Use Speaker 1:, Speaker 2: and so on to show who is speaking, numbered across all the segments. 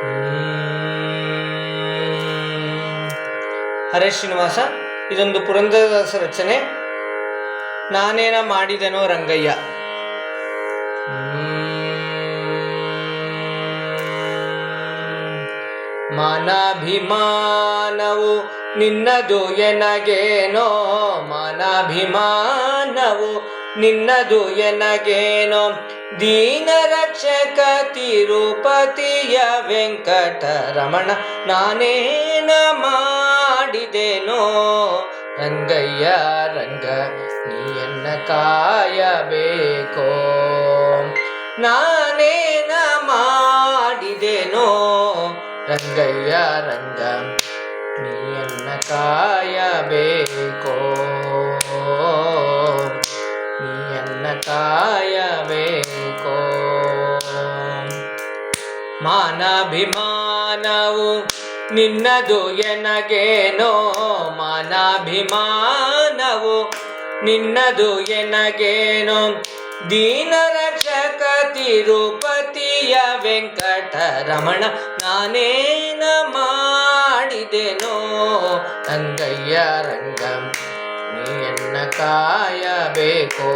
Speaker 1: ಹರೇ ಶ್ರೀನಿವಾಸ ಇದೊಂದು ಪುರಂದರದಾಸ ರಚನೆ. ನಾನೇನ ಮಾಡಿದೆನೋ ರಂಗಯ್ಯ. ಮಾನಾಭಿಮಾನವು ನಿನ್ನದು ಎನಗೇನೋ ಮಾನಾಭಿಮಾನವು ನಿನ್ನದು ಎನಗೇನೋ ದೀನ ರಕ್ಷಕ ತಿರುಪತಿಯ ವೆಂಕಟರಮಣ, ನಾನೇನ ಮಾಡಿದೆನೋ? ರಂಗಯ್ಯ, ರಂಗ, ನೀಯನ್ನ ಕಾಯಬೇಕೋ? ನಾನೇನ ಮಾಡಿದೆನೋ? ರಂಗಯ್ಯ, ರಂಗ, ನೀಯನ್ನ ಕಾಯಬೇಕೋ? ನೀಯನ್ನ ಕಾಯಬೇಕೋ? ಮಾನಾಭಿಮಾನವು ನಿನ್ನದು ಎನಗೇನೋ ಮಾನಾಭಿಮಾನವು ನಿನ್ನದು ಎನಗೇನೋ ದೀನ ರಕ್ಷಕ ತಿರುಪತಿಯ ವೆಂಕಟರಮಣ ನಾನೇನ ಮಾಡಿದೆನೋ ರಂಗಯ್ಯ ರಂಗ ನೀಯನ್ನ ಕಾಯಬೇಕೋ?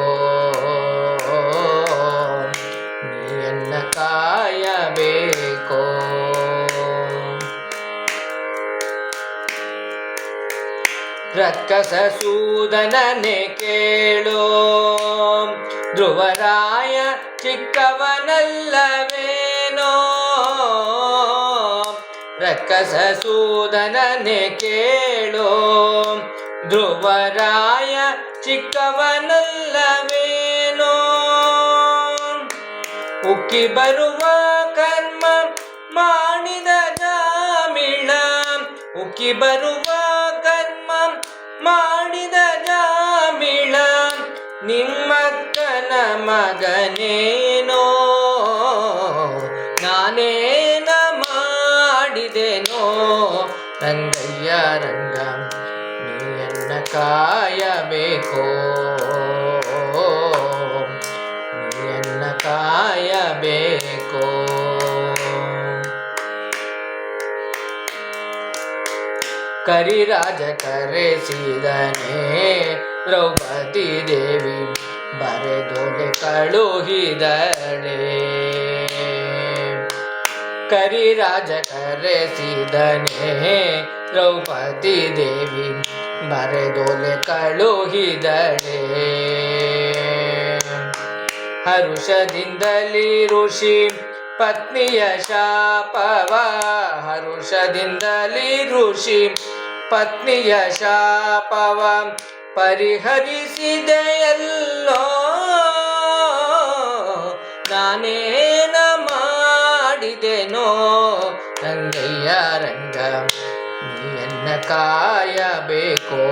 Speaker 1: ರಕ್ಕಸ ಸೂದನನೆ ಕೇಳೋ. ಧ್ರುವರಾಯ ಚಿಕ್ಕವನಲ್ಲವೇನೋ. ರಕ್ಕಸ ಸೂದನನೆ ಕೇಳೋ. ಧ್ರುವರಾಯ ಚಿಕ್ಕವನಲ್ಲವೇನೋ. ಉಕ್ಕಿ ಬರುವ ಕರ್ಮ ಮಾಡಿದ ಜಾಮಿಳ. ಉಕ್ಕಿ ಬರುವ ಮಾಡಿದ ಜಾಮಿಳ ನಿಮ್ಮಕ್ಕನ ಮಗನೇನೋ? ನಾನೇನ ಮಾಡಿದೆನೋ? ರಂಗಯ್ಯ ರಂಗ ನೀ ಕಾಯಬೇಕೋ? ಕರಿರಾಜ ಕರೆಸಿದನೆ ದ್ರೌಪದಿ ದೇವಿ ಬರೆದೊಲೆ ಕಳುಹಿದಳೆ ಕರಿರಾಜ ಕರೆಸಿದನೆ ದ್ರೌಪದಿ ದೇವಿ ಬರೆದೊಲೆ ಕಳುಹಿದಳೆ ಹರುಷದಿಂದಲಿ ಋಷಿ ಪತ್ನಿಯ ಶಾಪವ ಹರುಷದಿಂದಲಿ ಋಷಿ. ಪತ್ನಿಯ ಶಾಪವ ಪರಿಹರಿಸಿದೆಯಲ್ಲೋ ನಾನೇನ ಮಾಡಿದೆನೋ ತಂದೆಯ ರಂಗ, ನೀಯನ್ನ ಕಾಯಬೇಕೋ.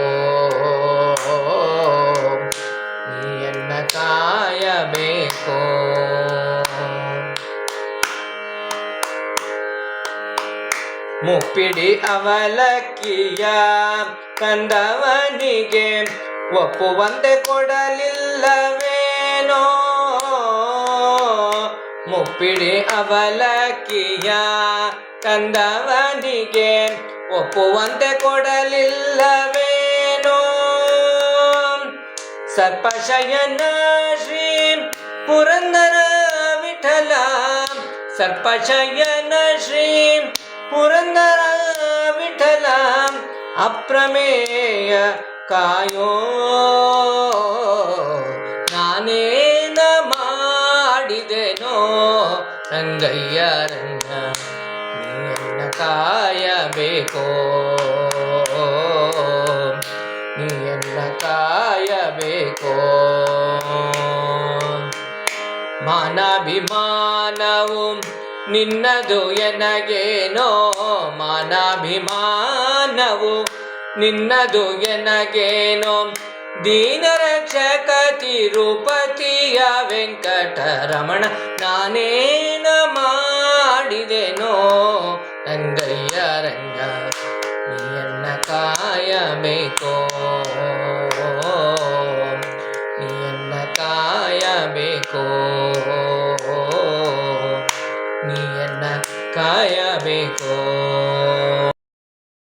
Speaker 1: ನೀಯನ್ನ ಕಾಯಬೇಕೋ. ಮುಪ್ಪಿಡಿ ಅವಲಕ್ಕಿಯ ಕಂದವನಿಗೆ ಒಪ್ಪುವಂತೆ ಕೊಡಲಿಲ್ಲವೇನೋ ಮುಪ್ಪಿಡಿ ಅವಲಕ್ಕಿಯ ಕಂದವನಿಗೆ ಒಪ್ಪುವಂತೆ ಕೊಡಲಿಲ್ಲವೇನೋ ಸರ್ಪಶಯನ ಶ್ರೀ ಪುರಂದರ ವಿಠಲ ಸರ್ಪಶಯನ ಶ್ರೀ ಪುರಂದರ ವಿಠಲ ಅಪ್ರಮೇಯ ಕಾಯೋ ನಾನೇನ ಮಾಡಿದೆನೋ ರಂಗಯ್ಯ ರಂಗ ನೀಯನ್ನ ಕಾಯಬೇಕೋ ನೀಯನ್ನ ಕಾಯಬೇಕೋ ಮಾನಾಭಿಮಾನವು ನಿನ್ನದು ಎನಗೇನೋ ಮಾನಾಭಿಮಾನವು. ನಿನ್ನದು ಎನಗೇನೋ ದೀನ ರಕ್ಷಕ ತಿರುಪತಿಯ ವೆಂಕಟರಮಣ. ನಾನೇನ ಮಾಡಿದೆನೋ ರಂಗಯ್ಯ ರಂಗ, ನೀಯನ್ನ ಕಾಯಬೇಕೋ? ನೀಯನ್ನ ಕಾಯಬೇಕೋ? ನೀಯನ್ನ ಕಾಯಬೇಕು.